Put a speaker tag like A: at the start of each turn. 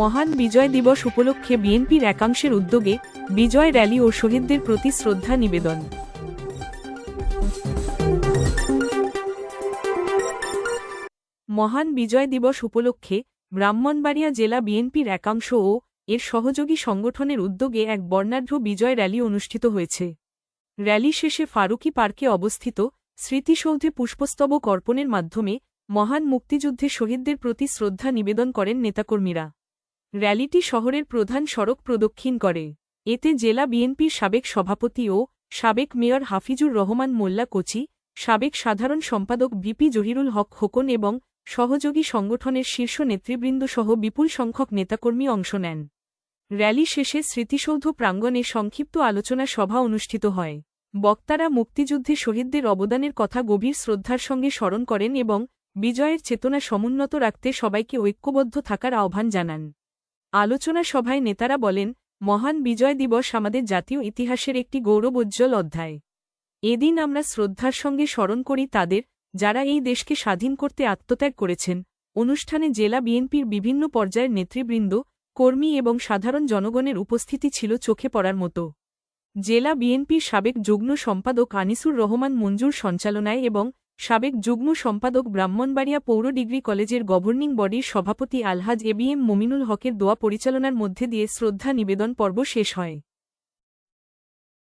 A: মহান বিজয় দিবস উপলক্ষে বিএনপির একাংশের উদ্যোগে বিজয় র্যালি ও শহীদদের প্রতি শ্রদ্ধা নিবেদন। মহান বিজয় দিবস উপলক্ষে ব্রাহ্মণবাড়িয়া জেলা বিএনপির একাংশ ও এর সহযোগী সংগঠনের উদ্যোগে এক বর্ণাঢ্য বিজয় র্যালি অনুষ্ঠিত হয়েছে। র্যালি শেষে ফারুকি পার্কে অবস্থিত স্মৃতিসৌধে পুষ্পস্তবক অর্পণের মাধ্যমে মহান মুক্তিযুদ্ধে শহীদদের প্রতি শ্রদ্ধা নিবেদন করেন নেতাকর্মীরা। র্যালিটি শহরের প্রধান সড়ক প্রদক্ষিণ করে। এতে জেলা বিএনপির সাবেক সভাপতি ও সাবেক মেয়র হাফিজুর রহমান মোল্লা কোচি, সাবেক সাধারণ সম্পাদক বিপি জহিরুল হক খোকন এবং সহযোগী সংগঠনের শীর্ষ নেতৃবৃন্দ সহ বিপুল সংখ্যক নেতাকর্মী অংশ নেন। র্যালি শেষে স্মৃতিসৌধ প্রাঙ্গণে সংক্ষিপ্ত আলোচনা সভা অনুষ্ঠিত হয়। বক্তারা মুক্তিযুদ্ধে শহীদদের অবদানের কথা গভীর শ্রদ্ধার সঙ্গে স্মরণ করেন এবং বিজয়ের চেতনা সমুন্নত রাখতে সবাইকে ঐক্যবদ্ধ থাকার আহ্বান জানান। আলোচনা সভায় নেতারা বলেন, মহান বিজয় দিবস আমাদের জাতীয় ইতিহাসের একটি গৌরবোজ্জ্বল অধ্যায়। এদিন আমরা শ্রদ্ধার সঙ্গে স্মরণ করি তাদের, যারা এই দেশকে স্বাধীন করতে আত্মত্যাগ করেছেন। অনুষ্ঠানে জেলা বিএনপির বিভিন্ন পর্যায়ের নেতৃবৃন্দ, কর্মী এবং সাধারণ জনগণের উপস্থিতি ছিল চোখে পড়ার মতো। জেলা বিএনপির সাবেক যুগ্ম সম্পাদক আনিসুর রহমান মঞ্জুর সঞ্চালনায় এবং সাবেক যুগ্ম সম্পাদক ব্রাহ্মণবাড়িয়া পৌর ডিগ্রি কলেজের গভর্নিং বডির সভাপতি আলহাজ এবিএম মমিনুল হকের দোয়া পরিচালনার মধ্যে দিয়ে শ্রদ্ধা নিবেদন পর্ব শেষ হয়।